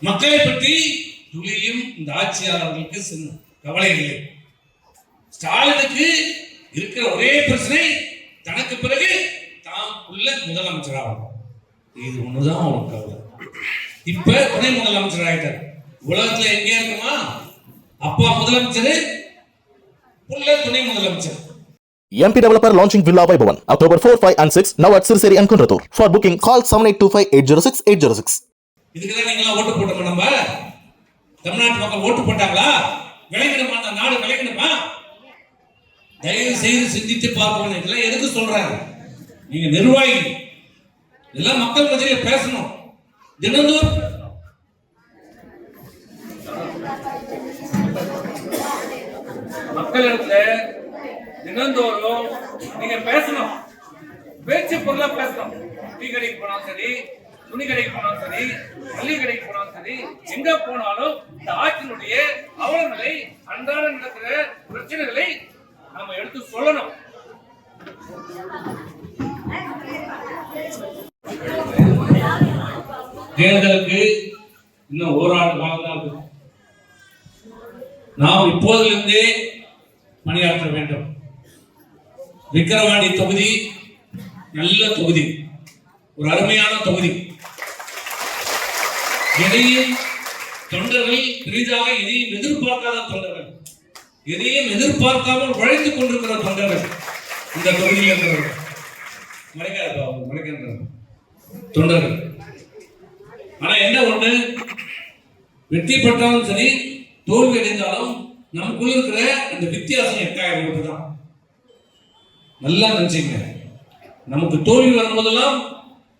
மக்களை பற்றி துளியும் இந்த ஆட்சியாளர்களுக்கு சின்ன கவலை இல்லை. ஸ்டாலினுக்கு இருக்கிற ஒரே பிரச்சனை தனக்கு பிறகு தாம் உள்ள முதலமைச்சராகும். இது ஒண்ணுதான் அவனுக்கு கவலை. இப்ப துணை முதலமைச்சர் ஆயிட்டார். உலகத்துல எங்க இருக்குமா? அப்பா முதலமைச்சர் உள்ள துணை முதலமைச்சர். MP developer launching Villa Vaibhavan October 4, 5 and 6 now at Sirseri and Kunratur. For booking call 7825 806 806. இதுக்குதான் நீங்களாம் ஓட்டு போட்டோமா நம்ம? தமிழ்நாட்டு மக்கள் ஓட்டு போட்டாங்களா? விளைக்கணுமா அந்த நாடு விளைக்கணுமா தயவு செய்து சிந்தித்து பார்க்கணும் இதெல்லாம் எதுக்கு சொல்றாங்க நீங்க நிர்வாகி. இதெல்லாம் மக்கள் மத்தியில பேசணும். தினந்தோறும். பேசணும். மக்களிடத்துல தினந்தோறும் நீங்க பேசணும். பேச்சு பொருளா பேசணும். டீ கடைக்கு போனாலும் சரி துணி கடைக்கு போனாலும் சரி மல்லிகை கடைக்கு போனாலும் சரி எங்க போனாலும் இந்த ஆட்சியினுடைய அவலங்களை அன்றாட நடக்கிற பிரச்சனைகளை நம்ம எடுத்து சொல்லணும். தேர்தலுக்கு இன்னும் ஓராண்டு காலம் தான் இருக்கு. நாம் இப்போதிலிருந்தே பணியாற்ற வேண்டும். விக்கிரவாணி தொகுதி நல்ல தொகுதி. ஒரு அருமையான தொகுதி. எதையும் தொண்டர்கள் பெரிதாக எதையும் எதிர்பார்க்காத தொண்டர்கள். எதையும் எதிர்பார்க்காமல் உழைத்துக் கொண்டிருக்கிற தொண்டர்கள். இந்த தொகுதியில் இருக்கிறவர்கள். மறைக்காது அவங்க மறைக்கின்றாங்க தொண்டர்கள். ஆனா என்ன ஒண்ணு? வெற்றி பெற்றாலும் சரி தோல்வி அடைந்தாலும் நமக்குள்ள இருக்கிற அந்த வித்தியாசம் எட்டாயிரம் ஓட்டு தான் நல்லா நினைச்சுங்க நமக்கு தோல்வி வரும்போதெல்லாம்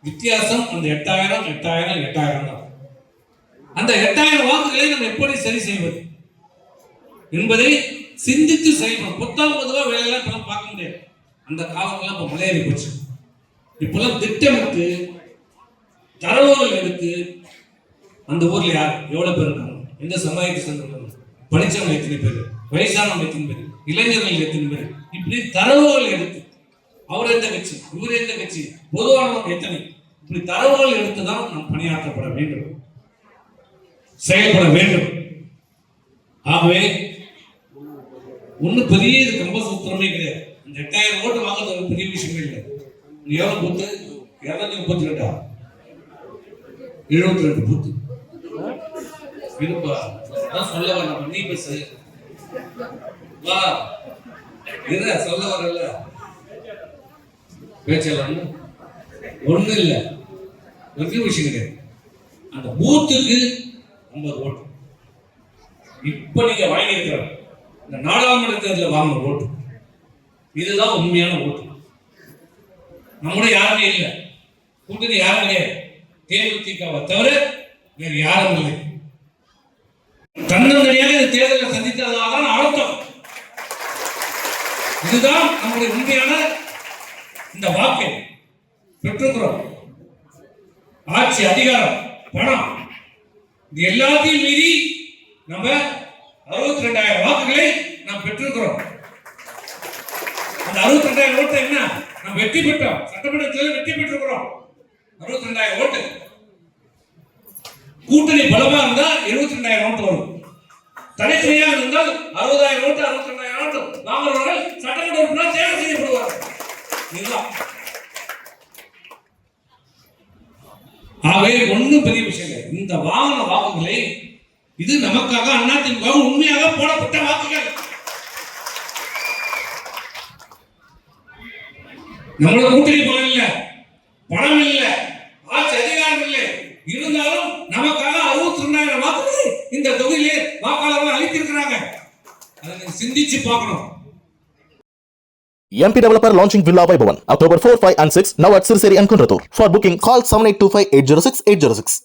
வித்தியாசம் அந்த எட்டாயிரம் எட்டாயிரம் எட்டாயிரம் தான். அந்த எட்டாயிரம் வாக்குகளை நம்ம எப்படி சரி செய்வது? என்பதை சிந்தித்து செய்யணும். புத்தகம் பொதுவாக வேலையெல்லாம் இப்பெல்லாம் பார்க்க முடியாது. அந்த காலங்கள்லாம் இப்போ மலையேறி போச்சு. இப்பெல்லாம் திட்டமிட்டு தரவுகள் எடுத்து அந்த ஊர்ல யார்? எவ்வளவு பேர் இருக்காங்க? எந்த சமுதாயத்தை சேர்ந்தவங்க? படிச்சவங்க எத்தனை பேர்? வயசானவங்க எத்தனை பேர்? இளைஞர்கள் எத்தனை பேர்? இப்படி தரவுகள் எடுத்து அவர் எந்த கட்சி? இவர் எந்த கட்சி? பொதுவானவங்க எத்தனை? இப்படி தரவுகள் எடுத்து தான் நாம் பணியாற்றப்பட வேண்டும். செயல்பட வேண்டும். ஆகவே ஒன்றும் பெரிய இது கம்பசூத்திரமே கிடையாது. இந்த எட்டாயிரம் ஓட்டு வாங்குறது ஒரு பெரிய விஷயமே இல்லை. நீ எவ்வளவு பூத்து? இரநூத்தி முப்பத்தி ரெண்டா? எழுபத்தி ரெண்டு பூத்து. இருப்பா. அதான் சொல்ல வரணும் நீ பேசு. வா. இரு சொல்ல வரல. பேச்சலாம் ஒண்ணு இல்ல. ஒரே விஷயம் கிடையாது அந்த பூத்துக்கு ஐம்பது ஓட்டு இப்போ நீங்கள் வாங்கியிருக்கிற இந்த நாடாளுமன்ற தேர்தலில் வாங்கின ஓட்டு இதுதான் உண்மையான ஓட்டு நம்முடைய யாருமே இல்லை. கூட்டணி யாரும் கிடையாது. தேமுதிகவை தவிர வேறு யாரும் இல்லை. தன்னந்தனியாக இந்த தேர்தலை சந்தித்ததாக தான் அழுத்தம். இதுதான் நம்முடைய உண்மையான இந்த வாக்கை. பெற்றுக்கிறோம். ஆட்சி அதிகாரம் பணம். இது எல்லாத்தையும் மீறி நம்ம அறுபத்தி ரெண்டாயிரம் வாக்குகளை நாம் பெற்றிருக்கிறோம். அந்த அறுபத்தி ரெண்டாயிரம் ஓட்டு என்ன? நாம் வெற்றி பெற்றோம். சட்டமன்றத்தில் வெற்றி பெற்றிருக்கிறோம். அறுபத்தி ரெண்டாயிரம் ஓட்டு. கூட்டணி பலமா இருந்தா இருபத்தி ரெண்டாயிரம் ஓட்டு வரும். தனித்தனியாக இருந்தால் அறுபதாயிரம் ஓட்டு அறுபத்தி ரெண்டாயிரம் ஓட்டு வாங்குறவர்கள் சட்டமன்ற உறுப்பினர் தேர்வு செய்யப்படுவார்கள் இதுதான் ஆகவே ஒன்றும் பெரிய விஷயம் இல்லை. இந்த வாங்கின வாக்குகளை இது நமக்காக அதிமுக உண்மையாக போடப்பட்ட வாக்குகள். நம்மளோட கூட்டணி பலம் இல்லை. பணம் இல்லை. ஆட்சி அதிகாரம் இல்லை. இருந்தாலும் நமக்காக அறுபத்தி ரெண்டாயிரம் வாக்குகளை இந்த தொகுதியிலே வாக்காளர்கள் அளித்திருக்கிறாங்க. அதை சிந்திச்சு பார்க்கணும். MP developer launching Villa Vaibhavan October 4, 5 and 6 now at Sirseri and Kunratur. For booking call 7825 806 806.